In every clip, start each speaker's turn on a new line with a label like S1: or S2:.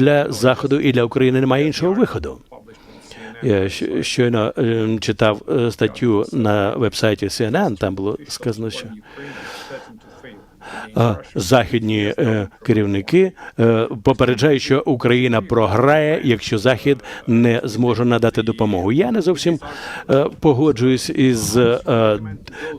S1: для заходу і для України немає іншого виходу. Я щойно е, читав е, статтю на вебсайті CNN, Там було сказано, що е, західні е, керівники е, попереджають, що Україна програє, якщо Захід не зможе надати допомогу. Я не зовсім е, погоджуюсь із е,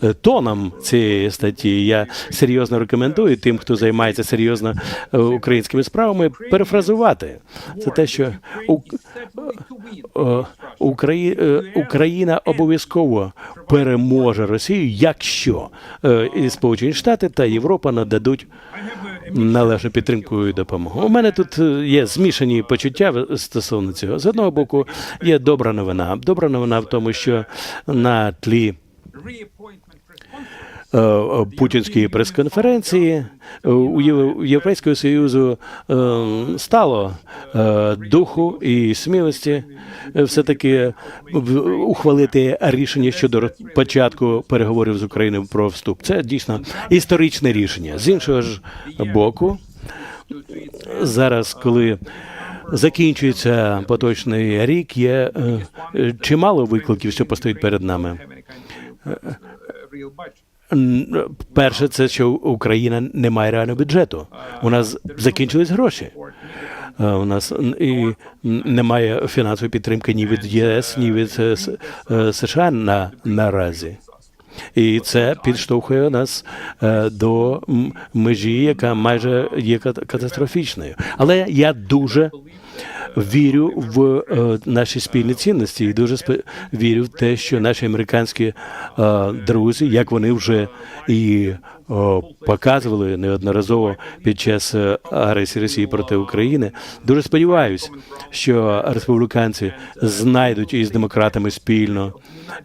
S1: е, тоном цієї статті. Я серйозно рекомендую тим, хто займається серйозно е, українськими справами, перефразувати. Це те, що у, е, е, Україна обов'язково переможе Росію, якщо е, і Сполучені Штати та Європа нададуть належну підтримку і допомогу. У мене тут е, є змішані почуття стосовно цього. З одного боку, є добра новина. Добра новина в тому, що на тлі е, е, путінської прес-конференції е, у Єв- Європейського Союзу е, стало е, духу і смілості е, все-таки в- ухвалити рішення щодо початку переговорів з Україною про вступ. Це дійсно історичне рішення. З іншого ж боку, зараз, коли закінчується поточний рік, є е, е, чимало викликів, що постоїть перед нами. Перше, це що Україна не має реального бюджету. У нас закінчились гроші. Е, У нас і немає фінансової підтримки ні від ЄС, ні від е, е, США на наразі. І це підштовхує нас до межі, яка майже є кат- катастрофічною. Але я дуже вірю в е, наші спільні цінності і дуже вірю в те, що наші американські е, друзі, як вони вже і показували неодноразово під час е, агресії Росії проти України, дуже сподіваюся, що республіканці знайдуть із демократами спільно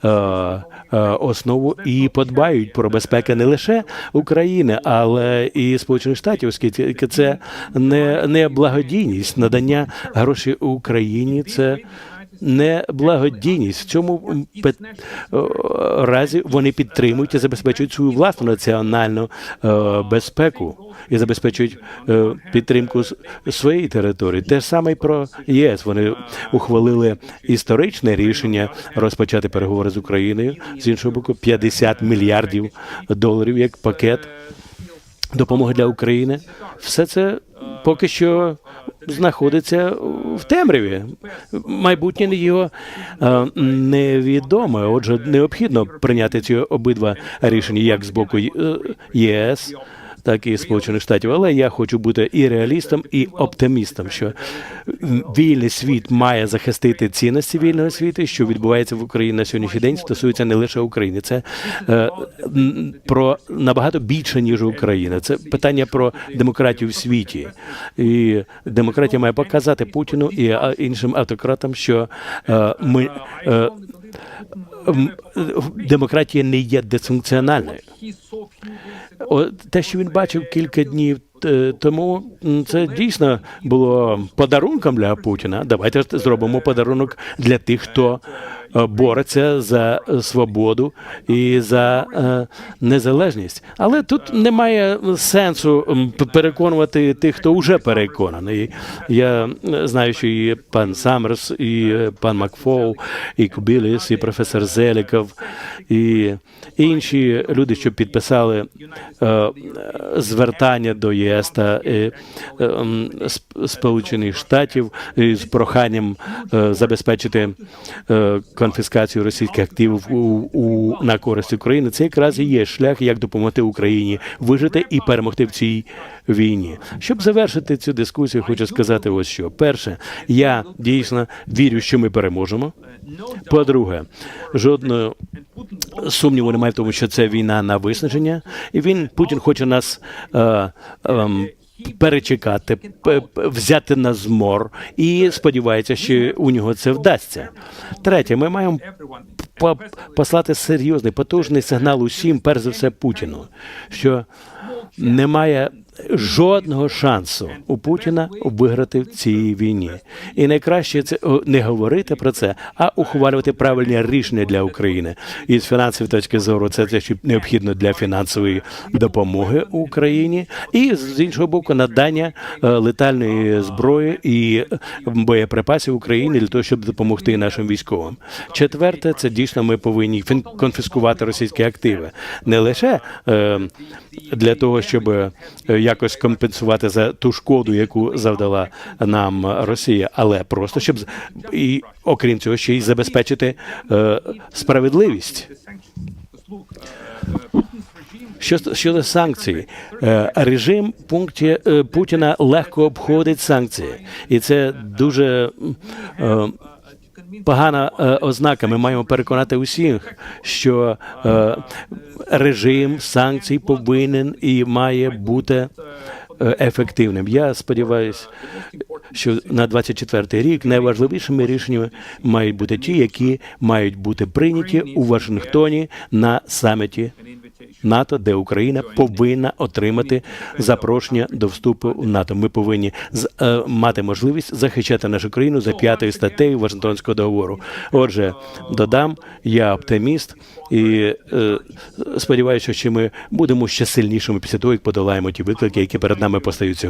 S1: е, е, основу і подбають про безпеку не лише України, але і Сполучених Штатів, оскільки це не, не благодійність, надання грошей Україні. Це не благодійність в цьому о, разі вони підтримують і забезпечують свою власну національну е, безпеку і забезпечують е, підтримку своєї території. Те ж саме й про ЄС. Вони ухвалили історичне рішення розпочати переговори з Україною. З іншого боку, 50 мільярдів доларів як пакет допомоги для України. Все це поки що знаходиться в темряві. Майбутнє його е, невідоме. Отже, необхідно прийняти ці обидва рішення, як з боку е, ЄС. Так і Сполучених Штатів, але я хочу бути і реалістом, і оптимістом, що вільний світ має захистити цінності вільного світу, що відбувається в Україні на сьогоднішній день, стосується не лише України. Це е, про набагато більше ніж Україна. Це питання про демократію в світі, і демократія має показати Путіну і іншим автократам, що е, ми. Е, Демократія не є дисфункціональною. Те, що він бачив кілька днів е, тому, це дійсно було подарунком для Путіна. Давайте зробимо подарунок для тих, хто бореться за е, свободу і за е, незалежність. Але тут немає сенсу переконувати тих, хто вже переконаний. Я е, знаю, що і пан Саммерс, і е, пан Макфоу, і Кубіліс, і професор Зеліков, і інші люди, що підписали е, е, звертання до ЄС та е, е, Сполучених Штатів з проханням е, забезпечити е, конфіскацію російських активів у, у на користь України. Це якраз і є шлях, як допомогти Україні вижити і перемогти в цій війні. Щоб завершити цю дискусію, хочу сказати ось що. Перше, я дійсно вірю, що ми переможемо. По-друге, жодного сумніву немає в тому, що це війна на виснаження, і він Путін хоче нас е, ем, перечекати, взяти на змор, і сподівається, що у нього це вдасться. Третє, ми маємо послати серйозний потужний сигнал усім, перш за все Путіну, що немає жодного шансу у Путіна виграти в цій війні. І найкраще це не говорити про це, а ухвалювати правильні рішення для України. І з фінансової точки зору це те, що необхідно для фінансової допомоги Україні, і з іншого боку, надання е, летальної зброї і боєприпасів Україні для того, щоб допомогти нашим військовим. Четверте, це дійсно ми повинні конфіскувати російські активи не лише е, для того, щоб е, якось компенсувати за ту шкоду, яку завдала нам Росія, але просто щоб і окрім цього ще й забезпечити е, справедливість. Що щодо санкцій, Е, режим пункті е, Путіна легко обходить санкції, і це дуже е, погана е, ознака. Ми маємо переконати усіх, що е, режим санкцій повинен і має бути е, ефективним. Я сподіваюся, що на 24-й рік найважливішими рішеннями мають бути ті, які мають бути прийняті у Вашингтоні на саміті НАТО, де Україна повинна отримати запрошення до вступу в НАТО. Ми повинні е, мати можливість захищати нашу країну за п'ятою статтею Вашингтонського договору. Отже, додам, я оптиміст і е, сподіваюся, що ми будемо ще сильнішими після того, як подолаємо ті виклики, які перед нами постають сьогодні.